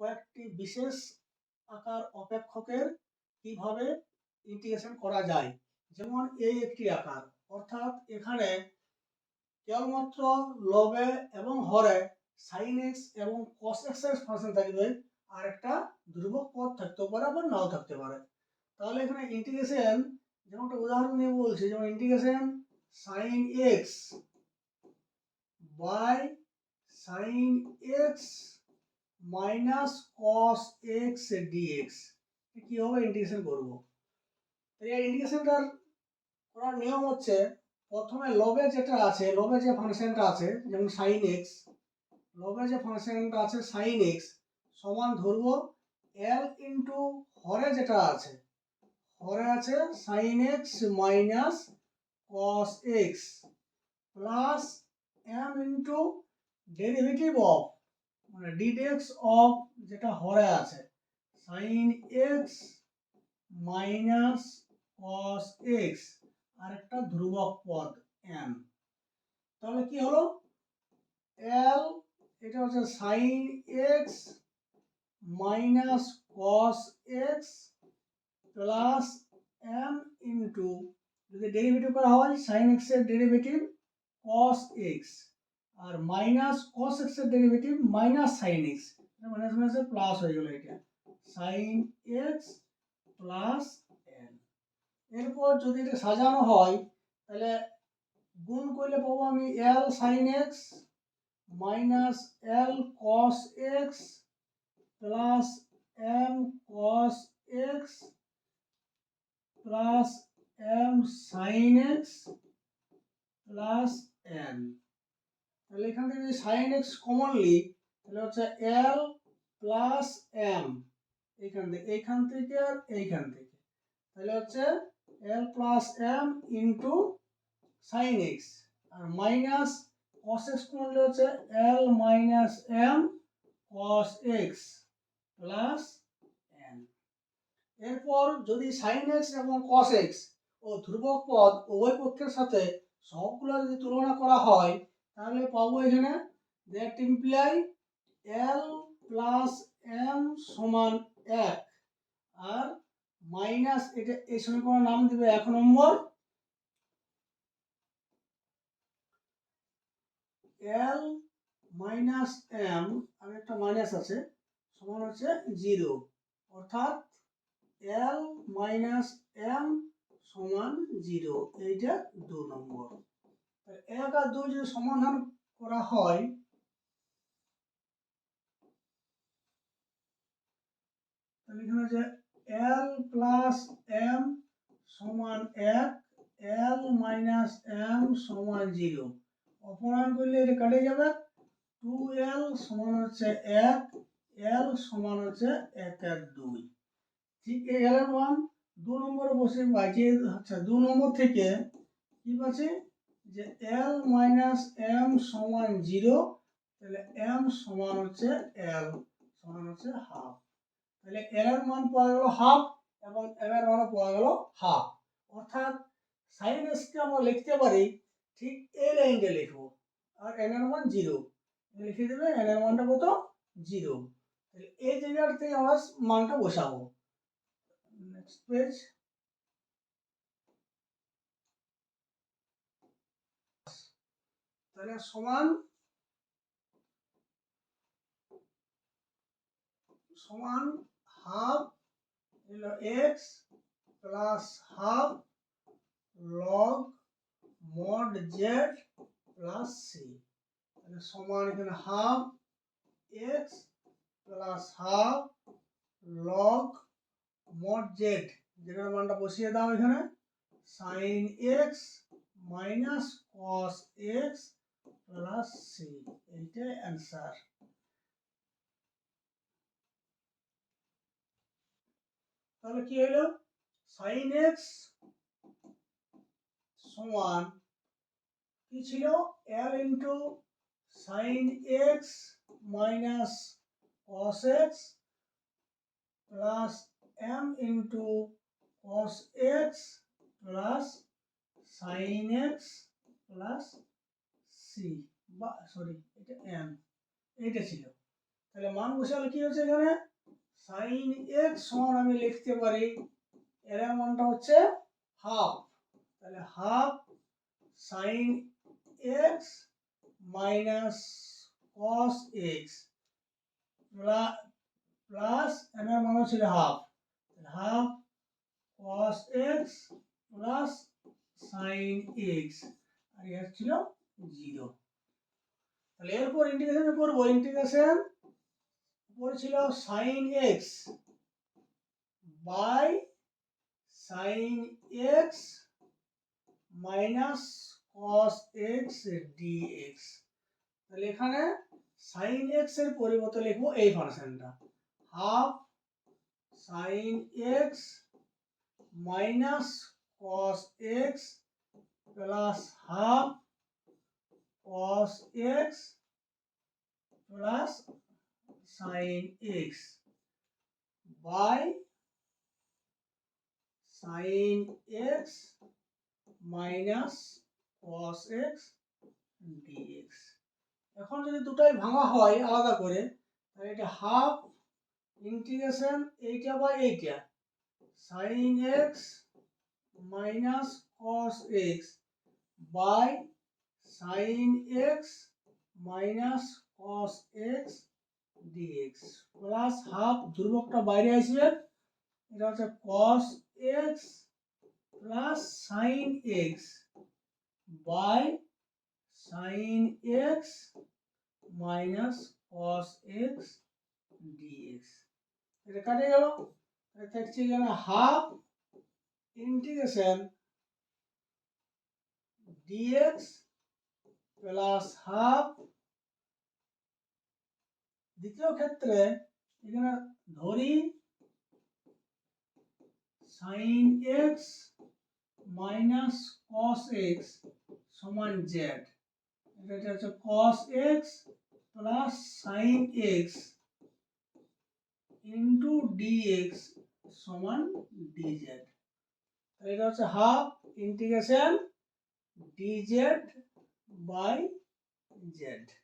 কয়েকটি বিশেষ আকার অপেক্ষকের কীভাবে ইন্টিগ্রেশন করা যায়? যেমন এই একটি আকার। অর্থাৎ এখানে কেবলমাত্র লবে এবং হরে সাইন এক্স এবং কস এক্সের ফাংশন থাকবে আর একটা ধ্রুবক পদ থাকতে পারে আবার নাও থাকতে পারে। তাহলে এখানে ইন্টিগ্রেশন যেমন একটা উদাহরণ নিয়ে বলছি, যেমন integration sine x by sine x minus cos x dx কীভাবে ইন্টিগ্রেশন করব। এই ইন্টিগ্রেশনটার করার নিয়ম হচ্ছে, প্রথমে লবে যেটা আছে লবে যে ফাংশনটা আছে, যেমন সাইন এক্স লবে যে ফাংশনটা আছে সাইন এক্স সমান ধরবো এল ইন্টু হরে যেটা আছে। হরে আছে sine x minus cos x plus m into derivative of মানে ডিডেক্স অফ যেটা হরে আছে sine x minus cos x আর একটা ধ্রুবক পদ এম তাহলে কি হলো? এল এটা হচ্ছে sine x minus cos x plus m into যদি ডেরিভেটিভ করা হয় সাইন এক্সের ডেরিভেটিভ কস এক্স আর মাইনাস কস এক্সের derivative minus sine x minus মাইনাসে প্লাস হয়ে গেল এটা সাইন এক্স প্লাস এন এরপর যদি এটা সাজানো হয় তাহলে গুণ করলে পাবো আমি l sine x minus l cos x plus m cos x plus m sine x plus n তাহলে এখান থেকে যদি সাইন এক্স কমনলি তাহলে হচ্ছে এল প্লাস এম এইখান থেকে এইখান থেকে আর এইখান থেকে। তাহলে হচ্ছে l plus m into sine x আর মাইনাস কস এক্স কমনলি হচ্ছে l minus m cos x plus n এরপর যদি সাইন এক্স এবং কস এক্স ও ধ্রুবক পদ উভয় পক্ষের সাথে সবগুলো যদি তুলনা করা হয় তাহলে পাবো এখানে that imply l plus m সমান এক। আর মাইনাস এটা এই সমীকরণের নাম দিবে এক নম্বর। এল মাইনাস এম আর একটা মাইনাস আছে, সমান হচ্ছে জিরো অর্থাৎ এল মাইনাস এম সমান জিরো এইটা দু নম্বর। এক আর দুই যদি সমাধান করা হয় এখানে হচ্ছে এল প্লাস এম সমান এক এল মাইনাস এম সমান জিরো অপমান করলে এটা কেটে যাবে। টু এল সমান হচ্ছে এক এল সমান হচ্ছে এক এক দুই। ঠিক এল মান দু নম্বরে বসে বাজিয়ে আচ্ছা দু নম্বর থেকে কি পাচ্ছে? যে এল মাইনাস এম সমান জিরো তাহলে এম সমান হচ্ছে এল সমান হচ্ছে হাফ তাহলে এল এর মান পাওয়া গেল হাফ এবং এম এর মানও পাওয়া গেল হাফ অর্থাৎ সাইন এসকে আমরা লিখতে পারি, ঠিক এই লাইনটা লিখব, আর এন এর মান জিরো লিখে দেবে এন এর মানটা কত? জিরো তাহলে এই জায়গার থেকে আমরা মানটা বসাবো। নেক্সট পেজ তাহলে সমান সমান half x plus half log mod z plus c তাহলে সমান এখানে half x plus half log mod z যেটার মানটা বসিয়ে দাও এখানে। Sine x minus cos x plus c এইটাই অ্যান্সার তাহলে কি হলো সাইন এক্স সমান কি ছিল? L into sine x minus cos x plus m into cos x plus sine x plus c বা সরি এটা এম এইটা ছিল। তাহলে মান বসালে কি হচ্ছে এখানে? সাইন এক্স সমান আমি লিখতে পারি, এর মানটা হচ্ছে হাফ তাহলে half sine x minus cos x plus m এর মান ছিল half half cos x plus sine x আর এর ছিল জিরো। তাহলে এরপর ইন্টিগ্রেশন করব। ইন্টিগ্রেশন উপরে ছিল sine x by sine x minus cos x dx তাহলে এখানে সাইন এক্সের পরিবর্তে লিখব এই ফাংশনটা। Half sine x minus cos x plus half cos x plus sin x by sin x minus cos x dx এখন যদি দুটাই ভাঙা হয় আলাদা করে, তাহলে এটা হাফ ইন্টিগ্রেশন এইটা বা এইটা। Sine x minus cos x by sine x minus cos x dx plus half ধ্রুবকটা বাইরে আসবে। এটা হচ্ছে cos x plus sine x by sine x minus cos x dx এটা কাটে গেল। এটা দেখছি এখানে half integration dx plus half দ্বিতীয় ক্ষেত্রে এখানে ধরি sine x minus cos x সমান জেড এটা হচ্ছে cos x plus sine x into dx সমান ডিজেড এটা হচ্ছে half integration dz by z